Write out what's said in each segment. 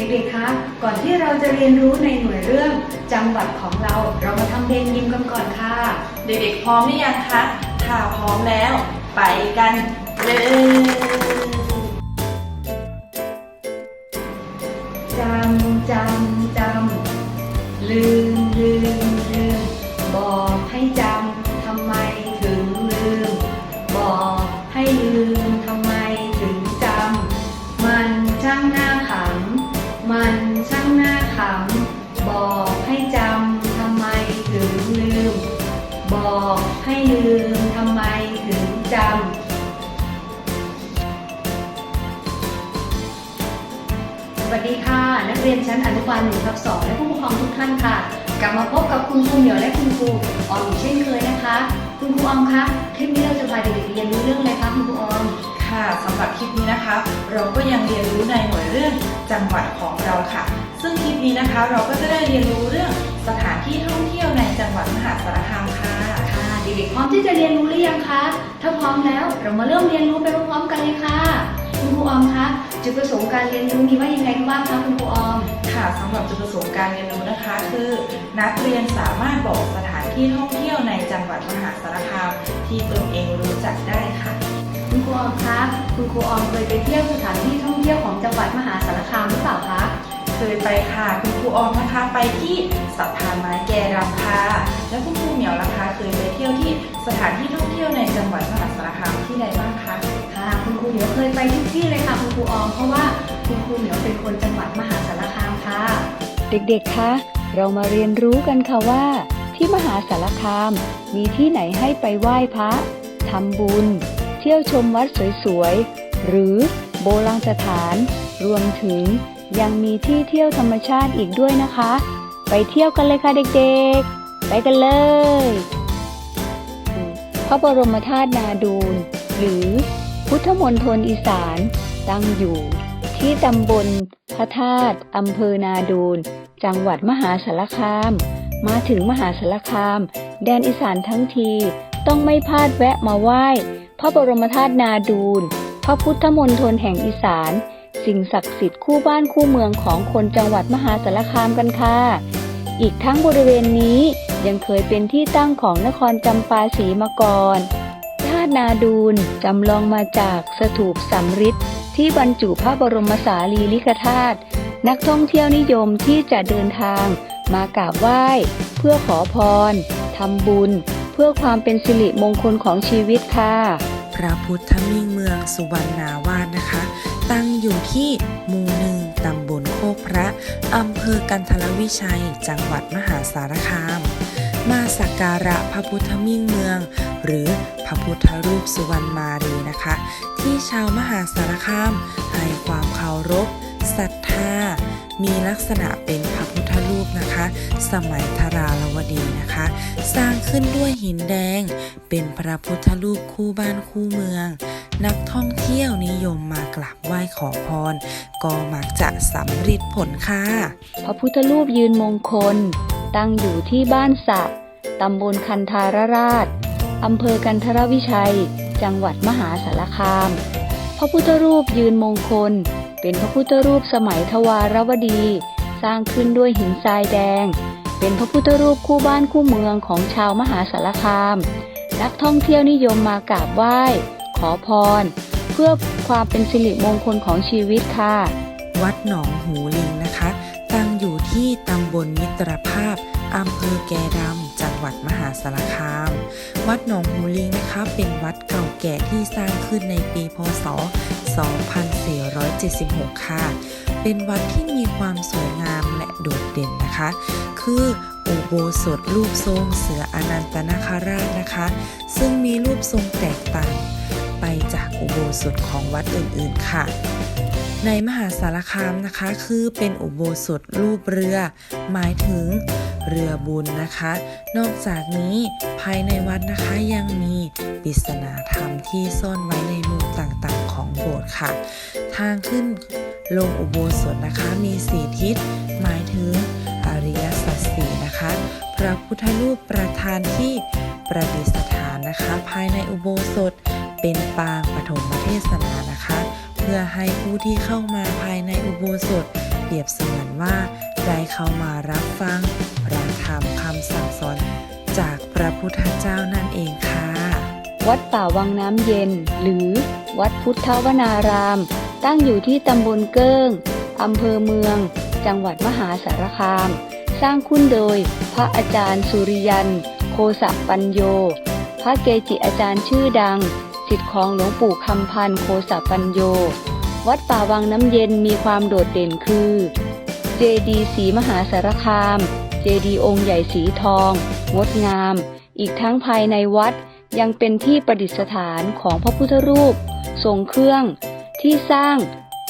เด็กๆ คะ ก่อนที่เราจะเรียนรู้ในหน่วยเรื่องจังหวัดของเรา เรามาทำเพลงยิมกันก่อนค่ะ เด็กๆ พร้อมหรือยังคะ ถ้าพร้อมแล้ว ไปกันเลยจำจำจำลืมลืมลืมบอก ให้ลืมทำไมถึงจำสวัสดีค่ะ นักเรียนชั้นอนุบาลหนึ่งทับสองและผู้ปกครองทุกท่านค่ะ กลับมาพบกับคุณครูเหมียวและคุณครูออมอีกเช่นเคยนะคะ คุณครูออมคะคลิปนี้เราจะพาเด็กๆเรียนรู้เรื่องอะไรคะคุณครูออมค่ะสำหรับคลิปนี้นะคะ เราก็ยังเรียนรู้ในหน่วยเรื่องจังหวัดของเราค่ะ ซึ่งคลิปนี้นะคะเราก็จะได้เรียนรู้เรื่องสถานที่ท่องเที่ยวในจังหวัดมหาสารคามค่ะ ด็กๆพร้อมที่จะเรียนรู้หรือยังคะ ถ้าพร้อมแล้วเรามาเริ่มเรียนรู้ไปพร้อมๆกันเลยค่ะคุณครูออมคะจุดประสงค์การเรียนรู้มีว่ายังไงบ้างคะคุณครูออมค่ะสำหรับจุดประสงค์การเรียนรู้นะคะ คือ นักเรียนสามารถบอกสถานที่ท่องเที่ยวในจังหวัดมหาสารคามที่ตนเองรู้จักได้ค่ะ คุณครูออมคะคุณครูออมเคยไปเที่ยวสถานที่ท่องเที่ยวของจังหวัดมหาสารคามหรือเปล่าคะเคยไปค่ะคุณครูออมนะคะไปที่สะพานไม้แกรำค่ะ ถานที่ท่องเที่ยวในจังหวัดมหาสารคามที่ใดบ้างคะค่ะคุณครูเหมียวเคยไปทุกที่เลยค่ะคุณครูออมเพราะว่าคุณครูเหมียวเป็นคนจังหวัดมหาสารคามค่ะ เด็กๆคะเรามาเรียนรู้กันค่ะว่า ที่มหาสารคาม มีที่ไหนให้ไปไหว้พระทำบุญ เที่ยวชมวัดสวยๆ หรือโบราณสถาน รวมถึงยังมีที่เที่ยวธรรมชาติอีกด้วยนะคะ ไปเที่ยวกันเลยค่ะเด็กๆ ไปกันเลย ระบรมธาตุนาดูลหรือพุทธมณฑลอีสาน ตั้งอยู่ ที่ตำบลพระธาตุอำเภอนาดูลจังหวัดมหาสารคาม มาถึงมหาสารคาม แดนอีสานทั้งที ต้องไม่พลาดแวะมาไหว้ พระบรมธาตุนาดูลพระพุทธมณฑลแห่งอีสาน สิ่งศักดิ์สิทธิ์คู่บ้านคู่เมืองของคนจังหวัดมหาสารคามกันค่ะ อีกทั้งบริเวณนี้ยังเคยเป็นที่ตั้งของนครจำปาสีมาก่อนธาตุนาดูลจำลองมาจากสถูปสำริดที่บรรจุพระบรมสารีริกธาตุนักท่องเที่ยวนิยมที่จะเดินทางมากราบไหว้ เพื่อขอพรทำบุญ เพื่อความเป็นสิริมงคลของชีวิตค่ะ พระพุทธมิ่งเมืองสุวรรณาวาสนะคะ ตั้งอยู่ที่หมู่หนึ่ง ตำบลโคกพระ อำเภอกันทรวิชัย จังหวัดมหาสารคาม มาสักการะพระพุทธมิ่งเมือง หรือพระพุทธรูปสุวรรณมารีนะคะ ที่ชาวมหาสารคาม ให้ความเคารพศรัทธา มีลักษณะเป็นพระพุทธรูปนะคะ สมัยธาราวดีนะคะ สร้างขึ้นด้วยหินแดง เป็นพระพุทธรูปคู่บ้านคู่เมือง นักท่องเที่ยวนิยมมากราบไหว้ขอพร ก็มักจะสำเร็จผลค่ะพระพุทธรูปยืนมงคล ตั้งอยู่ที่บ้านสะตำบลคันธารราชอำเภอกันทรวิชัย จังหวัดมหาสารคาม พระพุทธรูปยืนมงคล เป็นพระพุทธรูปสมัยทวารวดี สร้างขึ้นด้วยหินทรายแดง เป็นพระพุทธรูปคู่บ้านคู่เมืองของชาวมหาสารคาม นักท่องเที่ยวนิยมมากราบไหว้ ขอพร เพื่อความเป็นสิริมงคลของชีวิตค่ะ วัดหนองหูลิงนะคะ ตั้งอยู่ที่ตำบลมิตรภาพอำเภอแกดำจังหวัดมหาสารคาม วัดหนองหูลิงนะคะเป็นวัดเก่าแก่ที่สร้างขึ้นในปีพศ 2476 ค่ะ เป็นวัดที่มีความสวยงามและโดดเด่นนะคะ คืออุโบสถรูปทรงเสืออนันตนาคราชนะคะ ซึ่งมีรูปทรงแตกต่าง จากอุโบสถของวัดอื่น ๆ ค่ะ ในมหาสารคามนะคะ คือเป็นอุโบสถรูปเรือ หมายถึงเรือบุญนะคะ นอกจากนี้ภายในวัดนะคะยังมีปริศนาธรรมที่ซ่อนไว้ในมุมต่างๆ ของโบสถ์ค่ะ ทางขึ้นลงอุโบสถนะคะมีสี่ทิศ หมายถึงอริยสัจสี่นะคะ พระพุทธรูปประธานที่ประดิษฐานนะคะ ภายในอุโบสถ เป็นปางปฐมเทศนานะคะ เพื่อให้ผู้ที่เข้ามาภายในอุโบสถ เปรียบเสมือนว่าได้เข้ามารับฟังพระธรรมคำสั่งสอนจากพระพุทธเจ้านั่นเองค่ะ วัดป่าวังน้ำเย็น หรือวัดพุทธวนาราม ตั้งอยู่ที่ตำบลเกิ้งอำเภอเมือง จังหวัดมหาสารคาม สร้างขึ้นโดยพระอาจารย์สุริยัน โคสะปัญโย พระเกจิอาจารย์ชื่อดัง สิทธิของหลวงปู่คำพันโคสะปัญโย วัดป่าวังน้ำเย็นมีความโดดเด่นคือ เจดีสีมหาสารคาม เจดีองค์ใหญ่สีทอง งดงาม อีกทั้งภายในวัดยังเป็นที่ประดิษฐานของพระพุทธรูป ทรงเครื่อง ที่สร้าง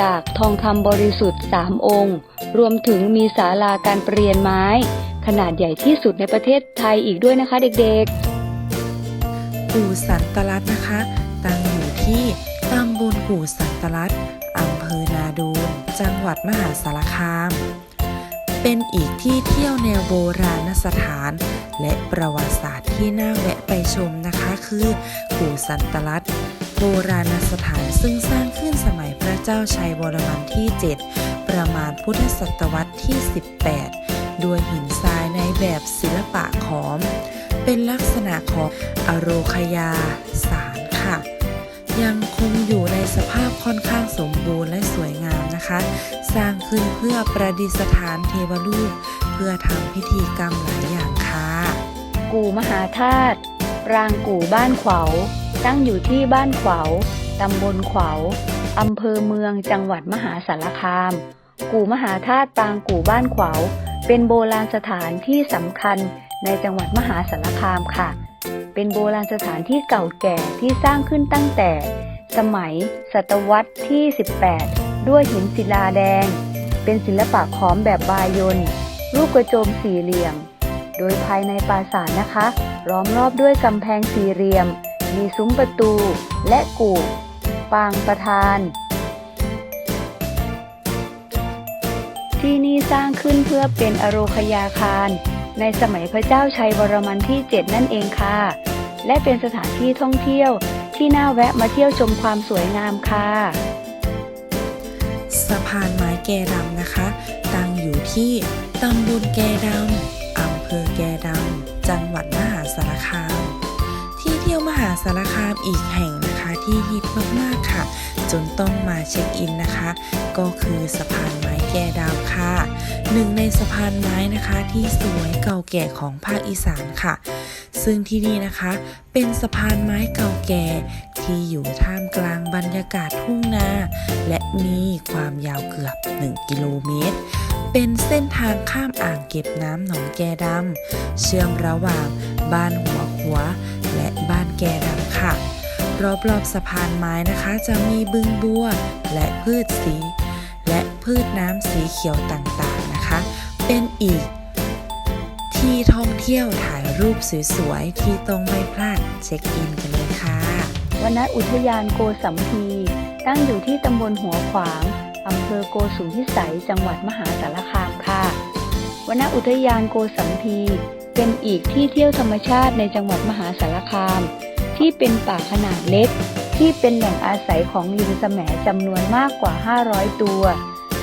จากทองคำบริสุทธิ์สามองค์ รวมถึงมีศาลาการเปลี่ยนไม้ ขนาดใหญ่ที่สุดในประเทศไทยอีกด้วยนะคะเด็กๆกู่สันตลัดนะคะ ที่ตำบลกู่สันตลัดอำเภอนาดูนจังหวัดมหาสารคาม เป็นอีกที่เที่ยวแนวโบราณสถาน และประวัติศาสตร์ที่น่าแวะไปชมนะคะคือกู่สันตลัดโบราณสถานซึ่งสร้างขึ้นสมัยพระเจ้าชัยวรมันที่ 7 ประมาณพุทธศตวรรษที่ 18 ด้วยหินทรายในแบบศิลปะขอม เป็นลักษณะของอโรคยาสา ยังคงอยู่ในสภาพค่อนข้างสมบูรณ์และสวยงามนะคะ สร้างขึ้นเพื่อประดิษฐานเทวรูป เพื่อทำพิธีกรรมหลายอย่างค่ะ กู่มหาธาตุปรางกู่บ้านขวาวตั้งอยู่ที่บ้านขวาวตำบลขวาวอำเภอเมืองจังหวัดมหาสารคาม กู่มหาธาตุปางกู่บ้านขวาวเป็นโบราณสถานที่สำคัญ ในจังหวัดมหาสารคามค่ะ เป็นโบราณสถานที่เก่าแก่ที่สร้างขึ้นตั้งแต่ สมัย ศตวรรษที่ 18 ด้วยหินศิลาแดง เป็นศิลปะขอมแบบบายนรูปกระโจมสี่เหลี่ยม โดยภายในปราสาทนะคะ ล้อมรอบด้วยกำแพงสี่เหลี่ยม มีซุ้มประตูและกู่ปางประธาน ที่นี่สร้างขึ้นเพื่อเป็นอโรคยาคาร ในสมัยพระเจ้าชัยวรมันที่ 7 นั่นเองค่ะ และเป็นสถานที่ท่องเที่ยวที่น่าแวะมาเที่ยวชมความสวยงามค่ะสะพานไม้แกดำนะคะ ตั้งอยู่ที่ตำบลแกดำอำเภอแกดำจังหวัดมหาสารคาม ที่เที่ยวมหาสารคามอีกแห่งนะคะที่ฮิตมากๆค่ะ จนต้องมาเช็คอินนะคะ ก็คือสะพานไม้ ก่ดำค่ะหนึ่งในสะพานไม้นะคะที่สวยเก่าแก่ของภาคอีสานค่ะ ซึ่งที่นี่นะคะเป็นสะพานไม้เก่าแก่ที่อยู่ท่ามกลางบรรยากาศทุ่งนา และมีความยาวเกือบ 1 กิโลเมตร เป็นเส้นทางข้ามอ่างเก็บน้ำหนองแกดำเชื่อมระหว่างบ้านหัวขัว และบ้านแกดำค่ะ รอบๆสะพานไม้นะคะจะมีบึงบัวและพืชสี และพืชน้ำสีเขียวต่างๆนะคะ เป็นอีก ที่ท่องเที่ยวถ่ายรูปสวยๆ ที่ต้องไม่พลาดเช็คอินกันเลยค่ะวันอุทยานโกสัมพี ตั้งอยู่ที่ตำบลหัวขวางอำเภอโกสุมพิสัย จังหวัดมหาสารคามค่ะวนอุทยานโกสัมพี เป็นอีกที่เที่ยวธรรมชาติในจังหวัดมหาสารคาม ที่เป็นป่าขนาดเล็ก ที่เป็นแหล่งอาศัยของลิงแสมจำนวนมากกว่า 500 ตัว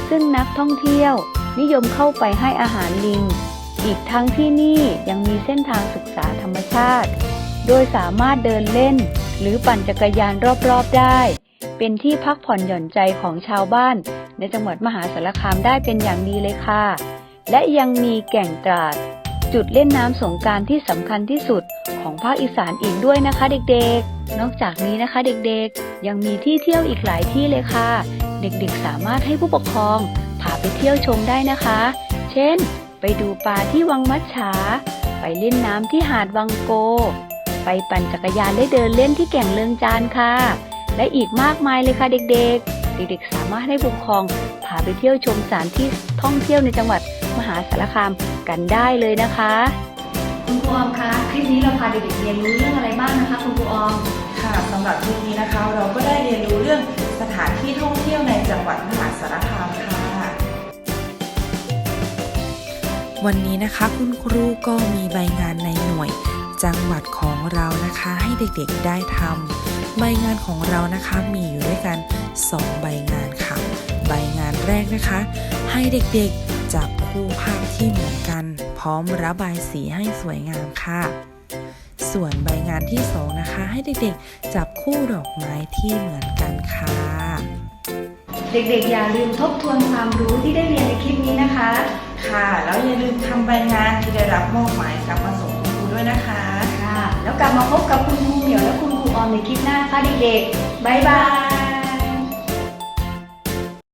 ซึ่งนักท่องเที่ยวนิยมเข้าไปให้อาหารลิง อีกทั้งที่นี่ยังมีเส้นทางศึกษาธรรมชาติ โดยสามารถเดินเล่น หรือปั่นจักรยานรอบๆได้ เป็นที่พักผ่อนหย่อนใจของชาวบ้าน ในจังหวัดมหาสารคามได้เป็นอย่างดีเลยค่ะ และยังมีแก่งตราด จุดเล่นน้ำสงการที่สำคัญที่สุดของภาคอีสานอีกด้วยนะคะเด็กๆ นอกจากนี้นะคะเด็กๆ ยังมีที่เที่ยวอีกหลายที่เลยค่ะ เด็กๆสามารถให้ผู้ปกครองพาไปเที่ยวชมได้นะคะ เช่น ไปดูปลาที่วังมัดฉา ไปเล่นน้ำที่หาดวังโก ไปปั่นจักรยานและเดินเล่นที่แก่งเลืองจานค่ะ และอีกมากมายเลยค่ะเด็กๆ เด็กๆสามารถให้ผู้ปกครองพาไปเที่ยวชมสถานที่ท่องเที่ยวในจังหวัด มหาสารคามกันได้เลยนะคะ คุณครูออมคะคลิปนี้เราพาเด็กๆเรียนรู้เรื่องอะไรบ้างนะคะ คุณครูออมค่ะสำหรับคลิปนี้นะคะ เราก็ได้เรียนรู้เรื่องสถานที่ท่องเที่ยวในจังหวัดมหาสารคามค่ะวันนี้นะคะคุณครูก็มีใบงานในหน่วย จังหวัดของเรานะคะให้เด็กๆได้ทำใบงานของเรานะคะมีอยู่ด้วยกัน 2 ใบงานค่ะ ใบงานแรกนะคะ ให้เด็กๆ จับคู่ภาพที่เหมือนกัน พร้อมระบายสีให้สวยงามค่ะ ส่วนใบงานที่สองนะคะ ให้เด็กๆ จับคู่ดอกไม้ที่เหมือนกันค่ะ เด็กๆ อย่าลืมทบทวนความรู้ที่ได้เรียนในคลิปนี้นะคะ ค่ะ แล้วอย่าลืมทำใบงานที่ได้รับมอบหมายกลับมาส่งคุณครูด้วยนะคะ ค่ะ แล้วกลับมาพบกับคุณครูเหมียวและคุณครูออมในคลิปหน้าค่ะเด็กๆบ๊ายบาย